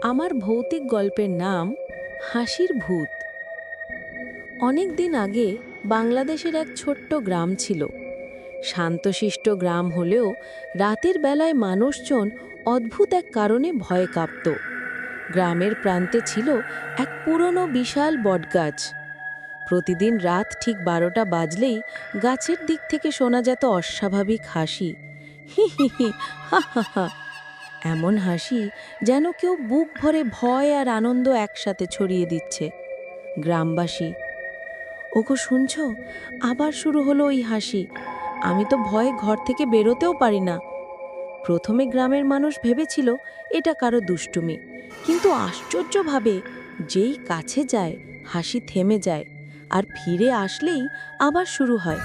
আমার ভৌতিক গল্পের নাম হাসির ভূত। অনেক দিন আগে বাংলাদেশের এক ছোট্ট গ্রাম ছিল। শান্তশিষ্ট গ্রাম হলেও রাতের বেলায় মানুষজন অদ্ভুত এক কারণে ভয় কাঁপত। গ্রামের প্রান্তে ছিল এক পুরনো বিশাল বটগাছ। প্রতিদিন রাত ঠিক বারোটা বাজলেই গাছের দিক থেকে শোনা যেত অস্বাভাবিক হাসি। হি হি হি, হা হা হা। এমন হাসি যেন কেউ বুক ভরে ভয় আর আনন্দ একসাথে ছড়িয়ে দিচ্ছে। গ্রামবাসী, ওগো শুনছ? আবার শুরু হলো ওই হাসি। আমি তো ভয়ে ঘর থেকে বেরোতেও পারি না। প্রথমে গ্রামের মানুষ ভেবেছিল এটা কারও দুষ্টুমি। কিন্তু আশ্চর্যভাবে যেই কাছে যায়, হাসি থেমে যায় আর ফিরে আসলেই আবার শুরু হয়।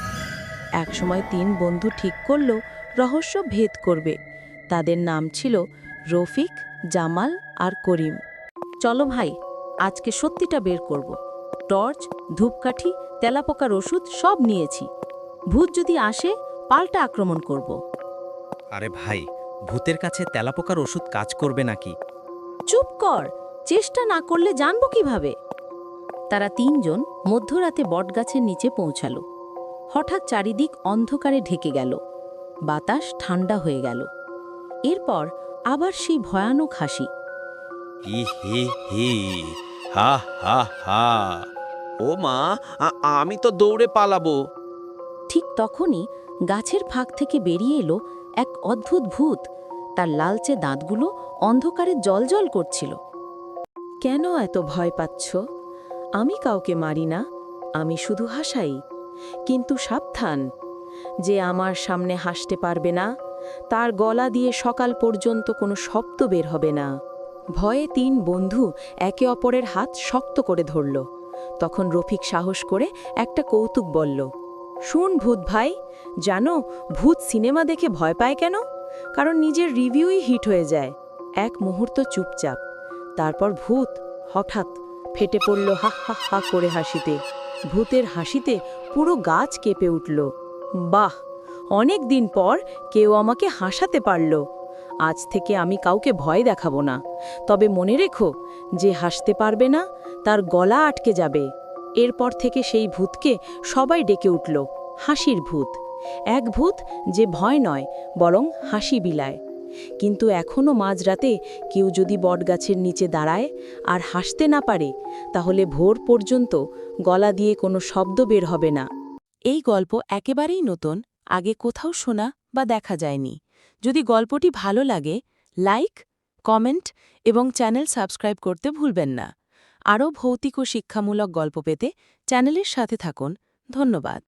একসময় তিন বন্ধু ঠিক করল, রহস্য ভেদ করবে। তাদের নাম ছিল রফিক জামাল আর করিম। চলো ভাই আজকে সত্যিটা বের করব। টর্চ ধূপকাঠি তেলাপোকার ওষুধ সব নিয়েছি। ভূত যদি আসে পাল্টা আক্রমণ করব। আরে ভাই ভূতের কাছে তেলাপোকার ওষুধ কাজ করবে নাকি? চুপ কর চেষ্টা না করলে জানব কীভাবে? তারা তিনজন মধ্যরাতে বটগাছের নিচে পৌঁছালো। হঠাৎ চারিদিক অন্ধকারে ঢেকে গেল। বাতাস ঠান্ডা হয়ে গেল। এরপর আবার সেই ভয়ানক হাসি। হি হি হি হা হা হা। ও মা আমি তো দৌড়ে পালাবো। ঠিক তখনই গাছের ফাঁক থেকে বেরিয়ে এলো এক অদ্ভুত ভূত। তার লালচে দাঁতগুলো অন্ধকারে জলজল করছিল। কেন এত ভয় পাচ্ছ? আমি কাউকে মারি না আমি শুধু হাসাই। কিন্তু সাবধান যে আমার সামনে হাসতে পারবে না তার গলা দিয়ে সকাল পর্যন্ত কোনো শব্দ বের হবে না। ভয়ে তিন বন্ধু একে অপরের হাত শক্ত করে ধরল। তখন রফিক সাহস করে একটা কৌতুক বলল, শুন ভূত ভাই, জানো ভূত সিনেমা দেখে ভয় পায় কেন? কারণ নিজের রিভিউই হিট হয়ে যায়। এক মুহূর্ত চুপচাপ। তারপর ভূত হঠাৎ ফেটে পড়ল হা হা হা করে হাসিতে। ভূতের হাসিতে পুরো গাছ কেঁপে উঠল। বাহ! অনেক দিন পর কেউ আমাকে হাসাতে পারল। আজ থেকে আমি কাউকে ভয় দেখাবো না। তবে মনে রেখো, যে হাসতে পারবে না, তার গলা আটকে যাবে। এরপর থেকে সেই ভূতকে সবাই ডেকে উঠল, হাসির ভূত। এক ভূত যে ভয় নয়, বরং হাসি বিলায়। কিন্তু এখনও মাঝরাতে কেউ যদি বটগাছের নিচে দাঁড়ায় আর হাসতে না পারে, তাহলে ভোর পর্যন্ত গলা দিয়ে কোনো শব্দ বের হবে না। এই গল্প একেবারেই নতুন আগে কোথাও শোনা বা দেখা যায়নি। যদি গল্পটি ভালো লাগে, লাইক, কমেন্ট এবং চ্যানেল সাবস্ক্রাইব করতে ভুলবেন না। আরও ভৌতিক ও শিক্ষামূলক গল্প পেতে চ্যানেলের সাথে থাকুন। ধন্যবাদ।